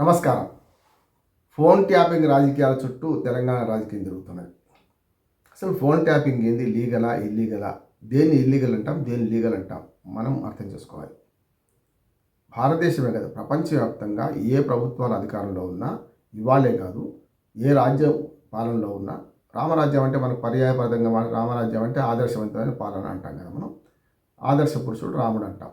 నమస్కారం. Phone tapping రాజకీయాల చుట్టూ తెలంగాణ రాజకీయం జరుగుతున్నాయి అసలు ఫోన్ ట్యాపింగ్ ఏంది? లీగలా ఇల్లీగలా? దేన్ని ఇల్లీగల్ అంటాం దేన్ని లీగల్ అంటాం? మనం అర్థం చేసుకోవాలి. భారతదేశమే కదా. ప్రపంచవ్యాప్తంగా ఏ ప్రభుత్వాలు అధికారంలో ఉన్నా ఇవాళే కాదు ఏ రాజ్యం పాలనలో ఉన్నా రామరాజ్యం అంటే మనకు పర్యాయపదంగా రామరాజ్యం అంటే ఆదర్శవంతమైన పాలన అంటాం కదా మనం. ఆదర్శ పురుషుడు రాముడు అంటాం.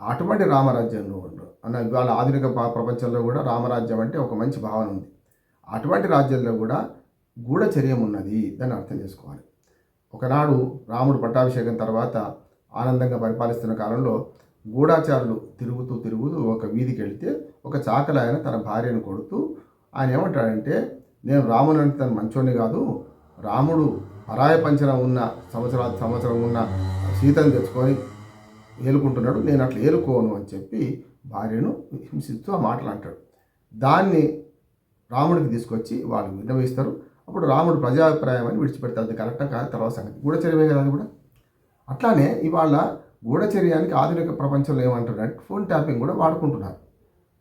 అటువంటి రామరాజ్యంలో అన్న ఇవాళ ఆధునిక ప్రపంచంలో కూడా రామరాజ్యం అంటే ఒక మంచి భావన ఉంది. అటువంటి రాజ్యంలో కూడా గూఢచర్యం ఉన్నది దాన్ని అర్థం చేసుకోవాలి. ఒకనాడు రాముడు పట్టాభిషేకం తర్వాత ఆనందంగా పరిపాలిస్తున్న కాలంలో గూఢాచారులు తిరుగుతూ తిరుగుతూ ఒక వీధికి వెళితే ఒక చాకల ఆయన తన భార్యను కొడుతూ ఆయన ఏమంటాడంటే నేను రాముడు అంటే తను మంచోని కాదు. రాముడు పరాయ పంచన ఉన్న సంవత్సరాల సంవత్సరం ఉన్న సీతను తెచ్చుకొని ఏలుకుంటున్నాడు నేను అట్లా ఏలుకోను అని చెప్పి భార్యను హింసిస్తూ ఆ మాటలు అంటాడు. దాన్ని రాముడికి తీసుకొచ్చి వాళ్ళు విన్నవిస్తారు. అప్పుడు రాముడు ప్రజాభిప్రాయం అని విడిచిపెడతారు అది కరెక్టా కాదు? తర్వాత సంగతి. గూఢచర్యమే కదా అది కూడా? అట్లానే ఇవాళ గూఢచర్యానికి ఆధునిక ప్రపంచంలో ఏమంటారంటే ఫోన్ ట్యాపింగ్ కూడా వాడుకుంటున్నారు.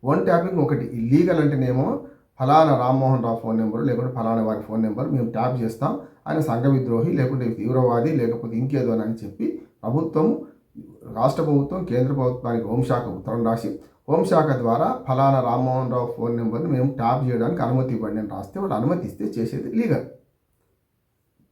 ఫోన్ ట్యాపింగ్ ఒకటి. లీగల్ అంటేనేమో ఫలానా రామ్మోహన్ రావు ఫోన్ నెంబర్ లేకుంటే ఫలానా వారి ఫోన్ నెంబర్ మేము ట్యాప్ చేస్తాం. ఆయన సంఘ విద్రోహి లేకుంటే తీవ్రవాది లేకపోతే ఇంకేదో అని చెప్పి ప్రభుత్వం రాష్ట్ర ప్రభుత్వం కేంద్ర ప్రభుత్వానికి హోంశాఖ ఉత్తరం రాసి హోంశాఖ ద్వారా ఫలానా రామ్మోహన్ రావు ఫోన్ నెంబర్ని మేము ట్యాప్ చేయడానికి అనుమతి ఇవ్వండి అని రాస్తే వాళ్ళు అనుమతి ఇస్తే చేసేది లీగల్.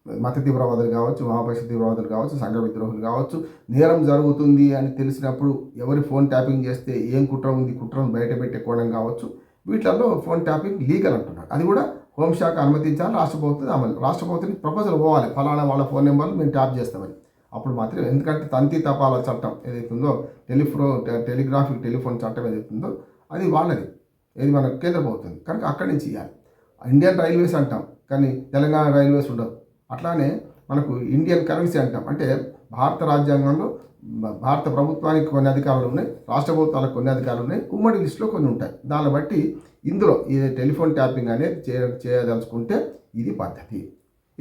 మత తీవ్రవాదులు కావచ్చు మహాపక్ష తీవ్రవాదులు కావచ్చు సంఘ విద్రోహులు కావచ్చు నేరం జరుగుతుంది అని తెలిసినప్పుడు ఎవరి ఫోన్ ట్యాపింగ్ చేస్తే ఏం కుట్ర ఉంది కుట్రను బయట పెట్టుకోవడం కావచ్చు వీటిల్లో ఫోన్ ట్యాపింగ్ లీగల్ అంటున్నాడు అది కూడా హోంశాఖ అనుమతించాలి రాష్ట్ర ప్రభుత్వం అమలు రాష్ట్ర ప్రభుత్వానికి ప్రపోజల్ పోవాలి. ఫలానా వాళ్ళ ఫోన్ నెంబర్లు మేము ట్యాప్ చేస్తామని. అప్పుడు మాత్రం ఎందుకంటే తంతి తపాల చట్టం ఏదైతుందో టెలిఫో టెలిగ్రాఫిక్ టెలిఫోన్ చట్టం ఏదైతుందో అది వాళ్ళది. ఏది మనకు కేంద్రం అవుతుంది కనుక అక్కడి నుంచి ఇవ్వాలి ఇండియన్ రైల్వేస్ అంటాం కానీ తెలంగాణ రైల్వేస్ ఉండవు. అట్లానే మనకు ఇండియన్ కరెన్సీ అంటాం. అంటే భారత రాజ్యాంగంలో భారత ప్రభుత్వానికి కొన్ని అధికారాలు ఉన్నాయి రాష్ట్ర ప్రభుత్వాలకు కొన్ని అధికారాలు ఉన్నాయి ఉమ్మడి లిస్టులో కొన్ని ఉంటాయి. దాన్ని బట్టి ఇందులో ఈ టెలిఫోన్ ట్యాపింగ్ అనేది చేయ చేయదలుచుకుంటే ఇది పద్ధతి.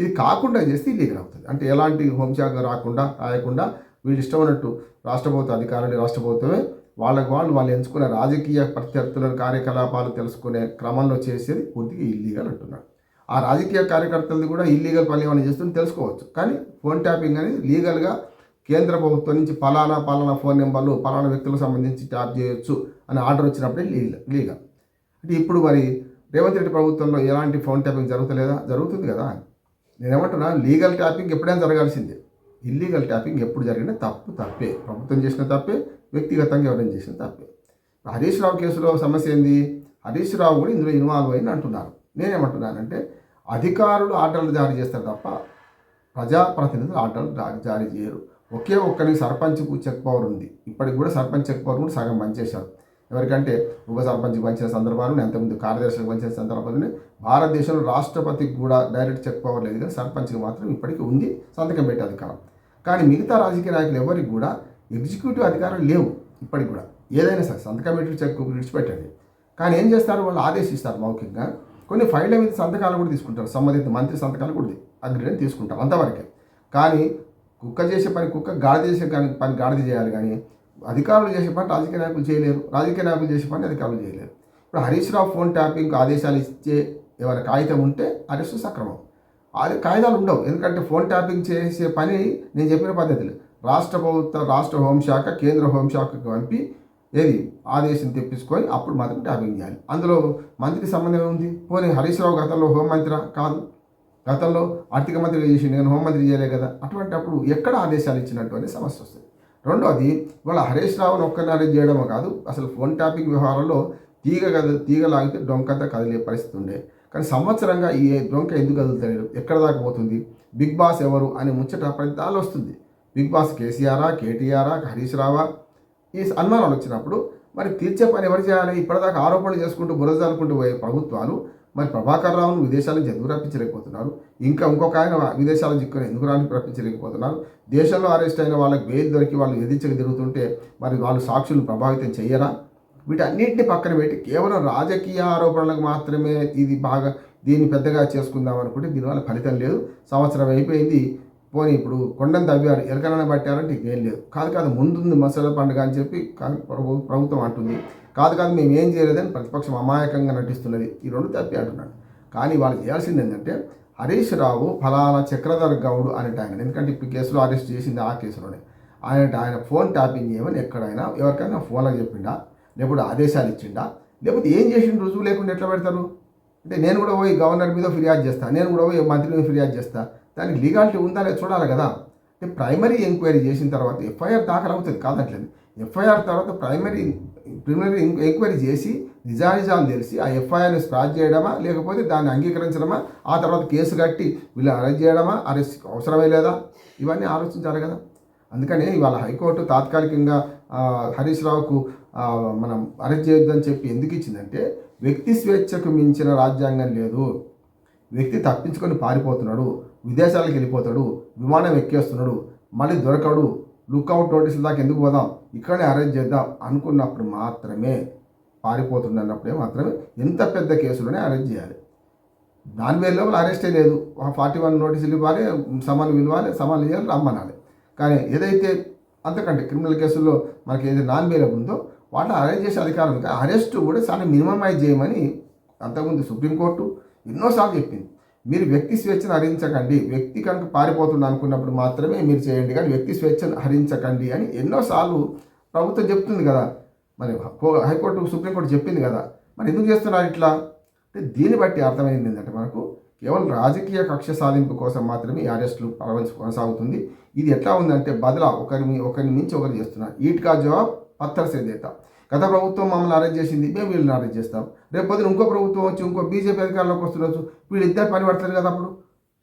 ఇది కాకుండా చేస్తే ఇల్లీగల్ అవుతుంది. అంటే ఎలాంటి హోంశాఖ రాకుండా రాయకుండా వీళ్ళు ఇష్టం ఉన్నట్టు రాష్ట్ర ప్రభుత్వ అధికారులు రాష్ట్ర ప్రభుత్వమే వాళ్ళకు వాళ్ళు వాళ్ళు ఎంచుకునే రాజకీయ ప్రత్యర్థుల కార్యకలాపాలు తెలుసుకునే క్రమంలో చేసేది పూర్తిగా ఇల్లీగల్ అంటున్నాడు ఆ రాజకీయ కార్యకర్తలది కూడా ఇల్లీగల్ పని ఏమైనా చేస్తుంటే తెలుసుకోవచ్చు. కానీ ఫోన్ ట్యాపింగ్ అనేది లీగల్గా కేంద్ర ప్రభుత్వం నుంచి పలానా పలానా ఫోన్ నెంబర్లు పలానా వ్యక్తులకు సంబంధించి ట్యాప్ చేయొచ్చు అని ఆర్డర్ వచ్చినప్పుడే లీగల్ లీగల్. అంటే ఇప్పుడు మరి రేవంత్ రెడ్డి ప్రభుత్వంలో ఎలాంటి ఫోన్ ట్యాపింగ్ జరుగుతలేదా? జరుగుతుంది కదా. నేనేమంటున్నా లీగల్ ట్యాపింగ్ ఎప్పుడైనా జరగాల్సిందే. ఇల్లీగల్ ట్యాపింగ్ ఎప్పుడు జరిగినా తప్పు తప్పే. ప్రభుత్వం చేసిన తప్పే వ్యక్తిగతంగా ఎవరైనా చేసిన తప్పే. హరీష్ రావు కేసులో సమస్య ఏంది? హరీష్ రావు కూడా ఇందులో ఇన్వాల్వ్ అయింది అంటున్నారు. నేనేమంటున్నానంటే అధికారులు ఆర్డర్లు జారీ చేస్తారు తప్ప ప్రజాప్రతినిధులు ఆర్డర్లు జారీ చేయరు. ఒకే ఒక్కరికి సర్పంచ్ చెక్ పవర్ ఉంది. ఇప్పటికి కూడా సర్పంచ్ చెక్ పవర్ కూడా సగం పనిచేశారు. ఎవరికంటే ఉప సర్పంచ్కి పంచిన సందర్భాలు ఎంతమంది కార్యదర్శులకు పంచిన సందర్భాలని భారతదేశంలో రాష్ట్రపతికి కూడా డైరెక్ట్ చెక్ పవర్ లేదు కానీ సర్పంచ్కి మాత్రం ఇప్పటికీ ఉంది సంతకం పెట్టే అధికారం. కానీ మిగతా రాజకీయ నాయకులు ఎవరికి కూడా ఎగ్జిక్యూటివ్ అధికారం లేవు ఇప్పటికి కూడా. ఏదైనా సరే సంతకం పెట్టి చెక్ విడిచిపెట్టండి. కానీ ఏం చేస్తారు? వాళ్ళు ఆదేశిస్తారు మౌఖికంగా. కొన్ని ఫైళ్ళ మీద సంతకాలు కూడా తీసుకుంటారు. సంబంధిత మంత్రి సంతకాలు కూడా అగ్రిడెంట్ తీసుకుంటారు అంతవరకే. కానీ కుక్క చేసే పని కుక్క గాడిద చేసే కానీ- పని గాడిద చేయాలి కానీ అధికారులు చేసే పని రాజకీయ నాయకులు చేయలేరు. రాజకీయ నాయకులు చేసే పని అధికారులు చేయలేరు. ఇప్పుడు హరీష్ రావు ఫోన్ ట్యాపింగ్ ఆదేశాలు ఇచ్చే ఏమైనా కాగితం ఉంటే అరెస్టు సక్రమం. అది కాగితాలు ఉండవు. ఎందుకంటే ఫోన్ ట్యాపింగ్ చేసే పని నేను చెప్పిన పద్ధతులు. రాష్ట్ర ప్రభుత్వ రాష్ట్ర హోంశాఖ కేంద్ర హోంశాఖకు పంపి ఏది? ఆదేశం తెప్పించుకొని అప్పుడు మాత్రం ట్యాపింగ్ చేయాలి. అందులో మంత్రి సంబంధం ఉంది పోనీ హరీష్ రావు గతంలో హోంమంత్రి కాదు. గతంలో ఆర్థిక మంత్రి చేసి నేను హోంమంత్రి చేయలే కదా. అటువంటి అప్పుడు ఎక్కడ ఆదేశాలు ఇచ్చినట్టు అనే సమస్య వస్తుంది. రెండోది వాళ్ళ హరీష్ రావును ఒక్కరిని అరెస్ట్ చేయడమే కాదు అసలు ఫోన్ ట్యాపింగ్ వ్యవహారంలో తీగ కద తీగ లాగితే డొంకంతా కదిలే పరిస్థితి ఉండే. కానీ సంవత్సరంగా ఈ డొంక ఎందుకు కదులుతలేదు? ఎక్కడ దాకా పోతుంది? బిగ్ బాస్ ఎవరు? అనే ముచ్చట ప్రతిదాలు వస్తుంది. బిగ్ బాస్ కేసీఆరా కేటీఆరా హరీష్ రావా? ఈ అనుమానాలు వచ్చినప్పుడు మరి తీర్చే పని ఎవరు చేయాలి? ఇప్పటిదాకా ఆరోపణలు చేసుకుంటూ బురద పోయే ప్రభుత్వాలు మరి ప్రభాకర్ రావును విదేశాలకు ఎందుకు రప్పించలేకపోతున్నారు? ఇంకా ఇంకొక ఆయన విదేశాల చిక్కుని ఎందుకు రాని రప్పించలేకపోతున్నారు? దేశంలో అరెస్ట్ అయిన వాళ్ళకి బెయిల్ దొరికి వాళ్ళు విధించక తిరుగుతుంటే మరి వాళ్ళు సాక్షులు ప్రభావితం చేయరా వీటన్నిటిని పక్కన పెట్టి కేవలం రాజకీయ ఆరోపణలకు మాత్రమే ఇది బాగా దీన్ని పెద్దగా చేసుకుందాం అనుకుంటే దీనివల్ల ఫలితం లేదు. సంవత్సరం అయిపోయింది. పోనీ ఇప్పుడు కొండను తవ్వారు ఎలకలన పట్టారంటే ఇంకేం లేదు. కాదు కాదు ముందుంది మసాలా పండుగ అని చెప్పి ప్రభు- ప్రభుత్వం అంటుంది. కాదు కాదు మేము ఏం చేయలేదని ప్రతిపక్షం అమాయకంగా నటిస్తున్నది. ఈ రెండు తప్పి అంటున్నాడు. కానీ వాళ్ళు చేయాల్సింది ఏంటంటే హరీష్ రావు ఫలానా చక్రధర్ గౌడ్ అనేట ఆయన. ఎందుకంటే ఇప్పుడు కేసులో అరెస్ట్ చేసింది ఆ కేసులోనే. ఆయన ఆయన ఫోన్ ట్యాపింగ్ చేయమని ఎక్కడైనా ఎవరికైనా ఫోన్లో చెప్పిండా? లేకపోతే ఆదేశాలు ఇచ్చిండా? లేకపోతే ఏం చేసిన రుజువు లేకుండా ఎట్లా పెడతారు? అంటే నేను కూడా పోయి గవర్నర్ మీద ఫిర్యాదు చేస్తాను నేను కూడా పోయి మంత్రి మీద ఫిర్యాదు చేస్తాను దానికి లీగాలిటీ ఉందా లేదా చూడాలి కదా. అంటే ప్రైమరీ ఎంక్వైరీ చేసిన తర్వాత ఎఫ్ఐఆర్ దాఖలు అవుతుంది కాదట్లేదు. ఎఫ్ఐఆర్ తర్వాత ప్రైమరీ ప్రిలిమినరీ ఎంక్వైరీ చేసి నిజానిజాలు తెలిసి ఆ ఎఫ్ఐఆర్ని స్క్రాచ్ చేయడమా లేకపోతే దాన్ని అంగీకరించడమా ఆ తర్వాత కేసు కట్టి వీళ్ళు అరెస్ట్ చేయడమా అరెస్ట్ అవసరమే లేదా? ఇవన్నీ ఆలోచించాలి కదా. అందుకనే ఇవాళ హైకోర్టు తాత్కాలికంగా హరీష్ రావుకు మనం అరెస్ట్ చేయొద్దని చెప్పి ఎందుకు ఇచ్చిందంటే వ్యక్తి స్వేచ్ఛకు మించిన రాజ్యాంగం లేదు. వ్యక్తి తప్పించుకొని పారిపోతున్నాడు విదేశాలకు వెళ్ళిపోతాడు విమానం ఎక్కేస్తున్నాడు మళ్ళీ దొరకడు లుక్అవుట్ నోటీసుల దాకా ఎందుకు పోదాం? ఇక్కడనే అరెస్ట్ చేద్దాం అనుకున్నప్పుడు మాత్రమే పారిపోతుండన్నప్పుడే మాత్రమే ఎంత పెద్ద కేసులోనే అరెస్ట్ చేయాలి. దాని వేల లోపల అరెస్టే లేదు. ఫార్టీ వన్ నోటీసులు ఇవ్వాలి సమాలు విలువాలి సమాలు చేయాలి రమ్మనాలి. కానీ ఏదైతే అంతకంటే క్రిమినల్ కేసుల్లో మనకి ఏదైతే నాన్ వేలబుల్ ఉందో వాటిని అరెస్ట్ చేసే అధికారం ఉంది అరెస్ట్ కూడా చాలా మినిమమైజ్ చేయమని అంతకుముందు సుప్రీంకోర్టు ఎన్నోసార్లు చెప్పింది. మీరు వ్యక్తి స్వేచ్ఛను హరించకండి. వ్యక్తి కనుక పారిపోతుంది అనుకున్నప్పుడు మాత్రమే మీరు చేయండి. కానీ వ్యక్తి స్వేచ్ఛను హరించకండి అని ఎన్నోసార్లు ప్రభుత్వం చెప్తుంది కదా. మరి హైకోర్టు సుప్రీంకోర్టు చెప్పింది కదా. మరి ఎందుకు చేస్తున్నారు ఇట్లా? అంటే దీన్ని బట్టి అర్థమైంది ఏంటంటే మనకు కేవలం రాజకీయ కక్ష సాధింపు కోసం మాత్రమే ఈ అరెస్టులు పరవలసి కొనసాగుతుంది. ఇది ఎట్లా ఉందంటే బదులా ఒకరిని ఒకరిని మించి ఒకరు చేస్తున్నారు. ఈట్కా జవాబ్ పత్తర్ సేదేత గత ప్రభుత్వం మమ్మల్ని అరెస్ట్ చేసింది మేము వీళ్ళని అరెస్ట్ చేస్తాం. రేపు పొద్దున ఇంకో ప్రభుత్వం వచ్చి ఇంకో బీజేపీ అధికారంలోకి వస్తుండొచ్చు వీళ్ళు ఇద్దరు పని పడతారు కదా అప్పుడు?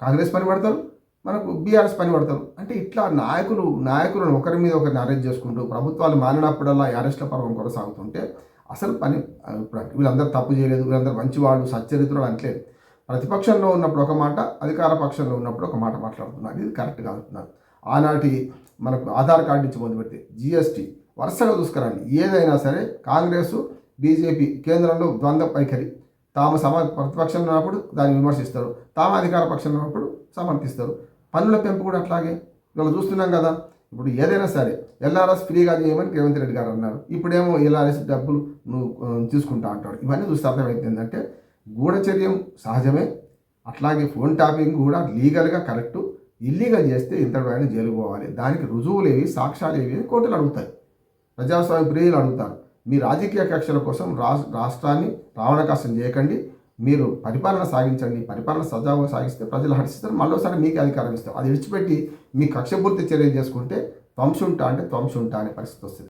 కాంగ్రెస్ పని పడతారు మనకు బీఆర్ఎస్ పని పడతారు. అంటే ఇట్లా నాయకులు నాయకులను ఒకరి మీద ఒకరిని అరెస్ట్ చేసుకుంటూ ప్రభుత్వాలు మారినప్పుడల్లా ఈ అరెస్ట్ల పర్వం కొనసాగుతుంటే అసలు పని ఇప్పుడు వీళ్ళందరూ తప్పు చేయలేదు వీళ్ళందరూ మంచివాళ్ళు సచ్చరిత్రులు అంటలేదు ప్రతిపక్షంలో ఉన్నప్పుడు ఒక మాట అధికార పక్షంలో ఉన్నప్పుడు ఒక మాట మాట్లాడుతున్నారు ఇది కరెక్ట్ కాదుతున్నారు ఆనాటి మనకు ఆధార్ కార్డు నుంచి మొదలు పెడితే జిఎస్టీ వరుసగా చూసుకురండి. ఏదైనా సరే కాంగ్రెస్ బీజేపీ కేంద్రంలో ద్వంద్వ వైఖరి తాము సమ ప్రతిపక్షంలో ఉన్నప్పుడు దాన్ని విమర్శిస్తారు. తాము అధికార పక్షంలో ఉన్నప్పుడు సమర్థిస్తారు. పన్నుల పెంపు కూడా అట్లాగే. ఇవాళ చూస్తున్నాం కదా. ఇప్పుడు ఏదైనా సరే ఎల్ఆర్ఎస్ ఫ్రీగా చేయమని రేవంత్ రెడ్డి గారు అన్నారు. ఇప్పుడేమో ఎల్ఆర్ఎస్ డబ్బులు నువ్వు తీసుకుంటా అంటాడు. ఇవన్నీ చూస్తే అర్థమైంది ఏంటంటే గూఢచర్యం సహజమే. అట్లాగే ఫోన్ ట్యాపింగ్ కూడా లీగల్గా కరెక్టు. ఇల్లీగల్ చేస్తే ఇంతటి ఆయన జైలు పోవాలి. దానికి రుజువులు ఏవి సాక్ష్యాలు ఏవి కోర్టులు అడుగుతాయి. ప్రజాస్వామ్య ప్రియులు అడుగుతారు. మీ రాజకీయ కక్షల కోసం రాష్ట్రాన్ని రావణకాశం చేయకండి. మీరు పరిపాలన సాగించండి. పరిపాలన సజావుగా సాగిస్తే ప్రజలు హర్షిస్తారు. మళ్ళీసారి మీకు అధికారం ఇస్తారు అది విడిచిపెట్టి మీ కక్షపూర్తి చర్య చేసుకుంటే త్వంశుంటా అంటే త్వంశుంటా అనే పరిస్థితి వస్తుంది.